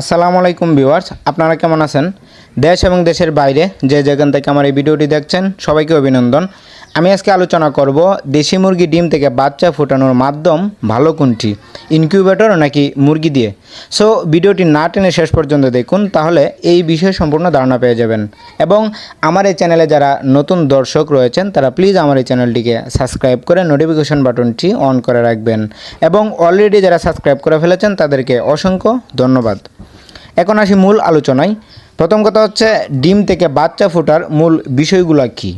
আসসালামু আলাইকুম ভিউয়ার্স, আপনারা কেমন আছেন? দেশ এবং দেশের বাইরে যে যেখান থেকে আমার এই ভিডিওটি দেখছেন, সবাইকে অভিনন্দন। আমি আজকে আলোচনা করব দেশি মুরগি ডিম থেকে বাচ্চা ফোটানোর মাধ্যম ভালো কোনটি? ইনকিউবেটর নাকি মুরগি দিয়ে? সো ভিডিওটি না টেনে শেষ পর্যন্ত দেখুন, তাহলে এই বিষয়ে সম্পূর্ণ ধারণা পেয়ে যাবেন। এবং আমার এই চ্যানেলে যারা নতুন দর্শক রয়েছেন, তারা প্লিজ আমার এই চ্যানেলটিকে সাবস্ক্রাইব করে নোটিফিকেশন বাটনটি অন করে রাখবেন। এবং অলরেডি যারা সাবস্ক্রাইব করে ফেলেছেন, তাদেরকে অসংখ্য ধন্যবাদ। এখন আসি মূল আলোচনায়। প্রথম কথা হচ্ছে, ডিম থেকে বাচ্চা ফোটার মূল বিষয়গুলো কী?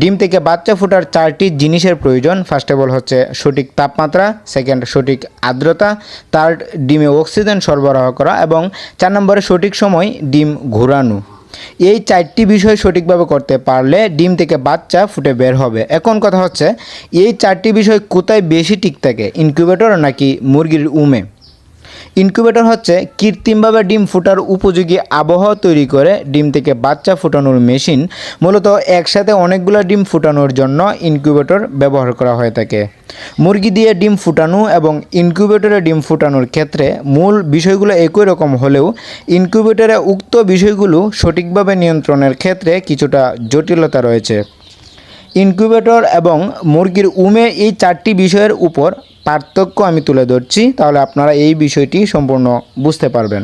ডিম থেকে বাচ্চা ফোটার চারটি জিনিসের প্রয়োজন। ফার্স্ট অফ অল হচ্ছে সঠিক তাপমাত্রা সেকেন্ড সঠিক আর্দ্রতা থার্ড ডিমে অক্সিজেন সরবরাহ করা এবং চার নম্বরে সঠিক সময় ডিম ঘোরানো। এই চারটি বিষয় সঠিকভাবে করতে পারলে ডিম থেকে বাচ্চা ফুটে বের হবে। এখন কথা হচ্ছে, এই চারটি বিষয় কোথায় বেশি ঠিক থাকে ইনকিউবেটর নাকি মুরগির উমে? ইনকিউবেটর হচ্ছে কৃত্রিমভাবে ডিম ফুটার উপযোগী আবহাওয়া তৈরি করে ডিম থেকে বাচ্চা ফুটানোর মেশিন। মূলত একসাথে অনেকগুলো ডিম ফুটানোর জন্য ইনকিউবেটর ব্যবহার করা হয়ে থাকে। মুরগি দিয়ে ডিম ফুটানো এবং ইনকিউবেটরে ডিম ফুটানোর ক্ষেত্রে মূল বিষয়গুলো একই রকম হলেও ইনকিউবেটরে উক্ত বিষয়গুলো সঠিকভাবে নিয়ন্ত্রণের ক্ষেত্রে কিছুটা জটিলতা রয়েছে। ইনকিউবেটর এবং মুরগির উমে এই চারটি বিষয়ের উপর পার্থক্য আমি তুলে ধরছি, তাহলে আপনারা এই বিষয়টি সম্পূর্ণ বুঝতে পারবেন।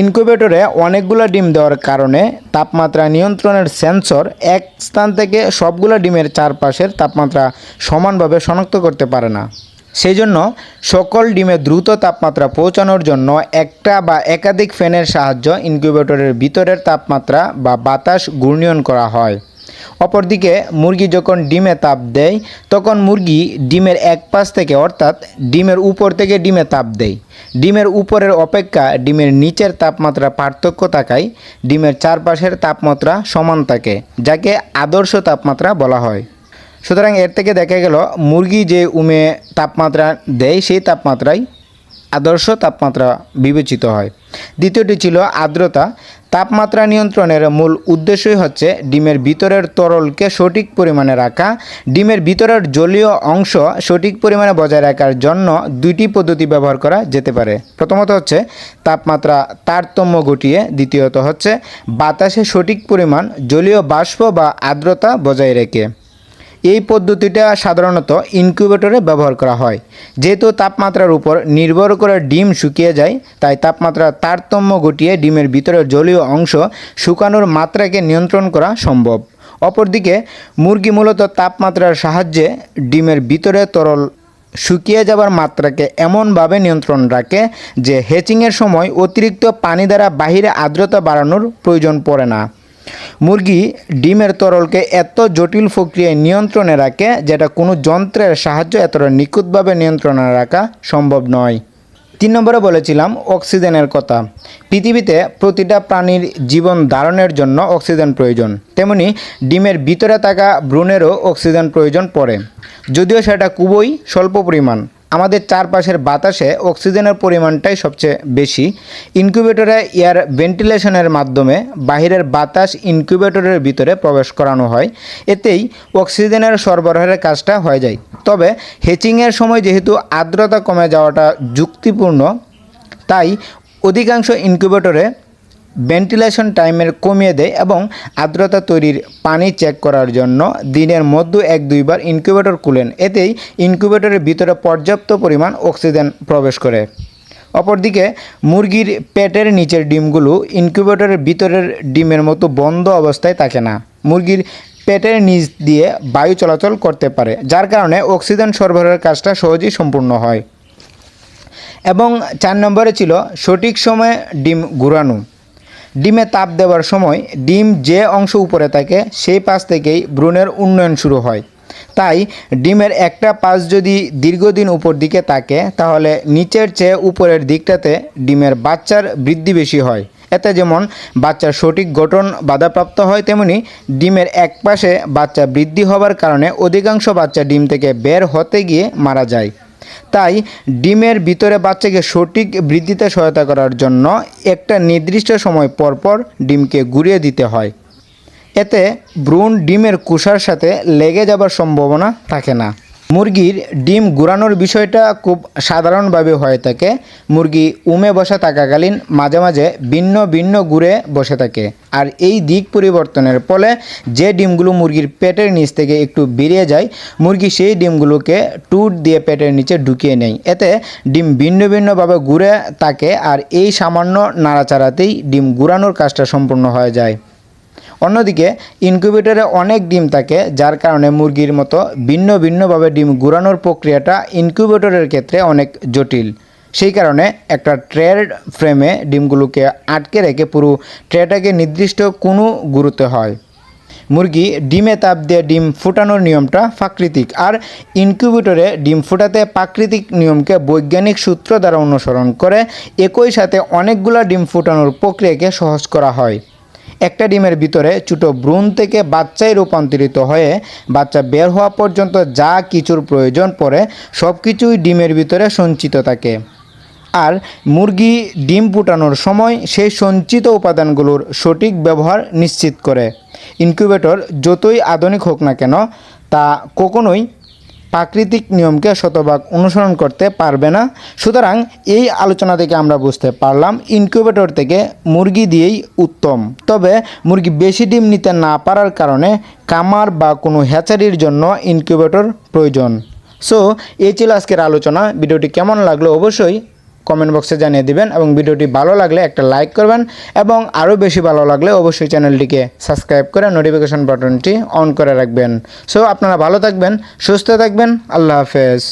ইনকিউবেটরে অনেকগুলো ডিম দেওয়ার কারণে তাপমাত্রা নিয়ন্ত্রণের সেন্সর এক স্থান থেকে সবগুলো ডিমের চারপাশের তাপমাত্রা সমানভাবে শনাক্ত করতে পারে না। সেই জন্য সকল ডিমে দ্রুত তাপমাত্রা পৌঁছানোর জন্য একটা বা একাধিক ফ্যানের সাহায্য ইনকিউবেটরের ভিতরের তাপমাত্রা বা বাতাস ঘূর্ণয়ন করা হয়। অপরদিকে মুরগি যখন ডিমে তাপ দেয়, তখন মুরগি ডিমের এক পাশ থেকে, অর্থাৎ ডিমের উপর থেকে ডিমে তাপ দেয়। ডিমের উপরের অপেক্ষা ডিমের নিচের তাপমাত্রা পার্থক্য থাকায় ডিমের চারপাশের তাপমাত্রা সমান থাকে, যাকে আদর্শ তাপমাত্রা বলা হয়। সুতরাং এর থেকে দেখা গেল, মুরগি যে উমে তাপমাত্রা দেয়, সেই তাপমাত্রায় আদর্শ তাপমাত্রা বিবেচিত হয়। দ্বিতীয়টি ছিল আর্দ্রতা। তাপমাত্রা নিয়ন্ত্রণের মূল উদ্দেশ্যই হচ্ছে ডিমের ভিতরের তরলকে সঠিক পরিমাণে রাখা। ডিমের ভিতরের জলীয় অংশ সঠিক পরিমাণে বজায় রাখার জন্য দুইটি পদ্ধতি ব্যবহার করা যেতে পারে। প্রথমত হচ্ছে তাপমাত্রা তারতম্য ঘটিয়ে, দ্বিতীয়ত হচ্ছে বাতাসে সঠিক পরিমাণ জলীয় বাষ্প বা আর্দ্রতা বজায় রেখে। এই পদ্ধতিটা সাধারণত ইনকিউবেটরে ব্যবহার করা হয়। যেহেতু তাপমাত্রার উপর নির্ভর করে ডিম শুকিয়ে যায়, তাই তাপমাত্রার তারতম্য ঘটিয়ে ডিমের ভিতরের জলীয় অংশ শুকানোর মাত্রাকে নিয়ন্ত্রণ করা সম্ভব। অপরদিকে, মুরগি মূলত তাপমাত্রার সাহায্যে ডিমের ভিতরে তরল শুকিয়ে যাবার মাত্রাকে এমনভাবে নিয়ন্ত্রণ রাখে যে হেচিংয়ের সময় অতিরিক্ত পানি দ্বারা বাহিরে আর্দ্রতা বাড়ানোর প্রয়োজন পড়ে না। মুরগি ডিমের তরলকে এত জটিল প্রক্রিয়ায় নিয়ন্ত্রণে রাখে যেটা কোনো যন্ত্রের সাহায্য এতটা নিখুঁতভাবে নিয়ন্ত্রণে রাখা সম্ভব নয়। তিন নম্বরে বলেছিলাম অক্সিজেনের কথা। পৃথিবীতে প্রতিটা প্রাণীর জীবন ধারণের জন্য অক্সিজেন প্রয়োজন। তেমনি ডিমের ভিতরে থাকা ভ্রূণেরও অক্সিজেন প্রয়োজন পড়ে। যদিও সেটা খুবই স্বল্প পরিমাণ। আমাদের চারপাশের বাতাসে অক্সিজেনের পরিমাণটাই সবচেয়ে বেশি। ইনকিউবেটরে এয়ার ভেন্টিলেশনের মাধ্যমে বাহিরের বাতাস ইনকিউবেটরের ভিতরে প্রবেশ করানো হয়। এতেই অক্সিজেনের সরবরাহের কাজটা হয়ে যায়। তবে হেচিংয়ের সময় যেহেতু আর্দ্রতা কমে যাওয়াটা যুক্তিপূর্ণ, তাই অধিকাংশ ইনকিউবেটরে ভেন্টিলেশন টাইমের কমিয়ে দেয় এবং আর্দ্রতা তৈরির পানি চেক করার জন্য দিনের মধ্যে এক দুইবার ইনকিউবেটর খুলেন। এতেই ইনকিউবেটরের ভিতরে পর্যাপ্ত পরিমাণ অক্সিজেন প্রবেশ করে। অপরদিকে, মুরগির পেটের নিচের ডিমগুলো ইনকিউবেটরের ভিতরের ডিমের মতো বন্ধ অবস্থায় থাকে না। মুরগির পেটের নিচ দিয়ে বায়ু চলাচল করতে পারে, যার কারণে অক্সিজেন সরবরাহের কাজটা সহজেই সম্পূর্ণ হয়। এবং চার নম্বরে ছিল সঠিক সময়ে ডিম ঘুরানো। ডিমে তাপ দেওয়ার সময় ডিম যে অংশ উপরে থাকে, সেই পাশ থেকেই ভ্রূণের উন্নয়ন শুরু হয়। তাই ডিমের একটা পাশ যদি দীর্ঘদিন উপর দিকে থাকে, তাহলে নিচের চেয়ে উপরের দিকটাতে ডিমের বাচ্চার বৃদ্ধি বেশি হয়। এতে যেমন বাচ্চার সঠিক গঠন বাধাপ্রাপ্ত হয়, তেমনি ডিমের এক পাশে বাচ্চা বৃদ্ধি হওয়ার কারণে অধিকাংশ বাচ্চা ডিম থেকে বের হতে গিয়ে মারা যায়। তাই ডিমের ভিতরে বাচ্চাকে সঠিক বৃদ্ধিতে সহায়তা করার জন্য একটা নির্দিষ্ট সময় পর পর ডিমকে ঘুরিয়ে দিতে হয়। এতে ব্রুন ডিমের কুষার সাথে লেগে যাবার সম্ভাবনা থাকে না। মুরগির ডিম গুড়ানোর বিষয়টা খুব সাধারণভাবে হয়ে থাকে। মুরগি উমে বসে থাকাকালীন মাঝে মাঝে ভিন্ন ভিন্ন গুড়ে বসে থাকে। আর এই দিক পরিবর্তনের ফলে যে ডিমগুলো মুরগির পেটের নিচ থেকে একটু বেরিয়ে যায়, মুরগি সেই ডিমগুলোকে টুট দিয়ে পেটের নিচে ঢুকিয়ে নেয়। এতে ডিম ভিন্ন ভিন্নভাবে ঘুরে থাকে আর এই সামান্য নাড়াচাড়াতেই ডিম গুড়ানোর কাজটা সম্পূর্ণ হয়ে যায়। অন্যদিকে, ইনকিউবেটরে অনেক ডিম থাকে, যার কারণে মুরগির মতো ভিন্ন ভিন্নভাবে ডিম গুড়ানোর প্রক্রিয়াটা ইনকিউবেটরের ক্ষেত্রে অনেক জটিল। সেই কারণে একটা ট্রের ফ্রেমে ডিমগুলোকে আটকে রেখে পুরো ট্রেটাকে নির্দিষ্ট কোনো গুরুত্ব হয়। মুরগি ডিমে তাপ দিয়ে ডিম ফুটানোর নিয়মটা প্রাকৃতিক, আর ইনকিউবেটরে ডিম ফুটাতে প্রাকৃতিক নিয়মকে বৈজ্ঞানিক সূত্র দ্বারা অনুসরণ করে, একই সাথে অনেকগুলো ডিম ফুটানোর প্রক্রিয়াকে সহজ করা হয়। একটা ডিমের ভিতরে ছোটো ভ্রূণ থেকে বাচ্চায় রূপান্তরিত হয়ে বাচ্চা বের হওয়া পর্যন্ত যা কিছুর প্রয়োজন পড়ে সব কিছুই ডিমের ভিতরে সঞ্চিত থাকে। আর মুরগি ডিম ফুটানোর সময় সেই সঞ্চিত উপাদানগুলোর সঠিক ব্যবহার নিশ্চিত করে। ইনকিউবেটর যতই আধুনিক হোক না কেন, তা কখনোই প্রাকৃতিক নিয়মকে শতভাগ অনুসরণ করতে পারবে না। সুতরাং এই আলোচনা থেকে আমরা বুঝতে পারলাম, ইনকিউবেটর থেকে মুরগি দিয়েই উত্তম। তবে মুরগি বেশি ডিম নিতে না পারার কারণে কামার বা কোনো হ্যাচারির জন্য ইনকিউবেটর প্রয়োজন। সো, এই ছিল আজকের আলোচনা। ভিডিওটি কেমন লাগল অবশ্যই কমেন্ট বক্সে জানিয়ে দিবেন এবং ভিডিওটি ভালো লাগলে একটা লাইক করবেন এবং আরও বেশি ভালো লাগলে অবশ্যই চ্যানেলটিকে সাবস্ক্রাইব করে নোটিফিকেশন বাটনটি অন করে রাখবেন। সো আপনারা ভালো থাকবেন, সুস্থ থাকবেন, আল্লাহ হাফেজ।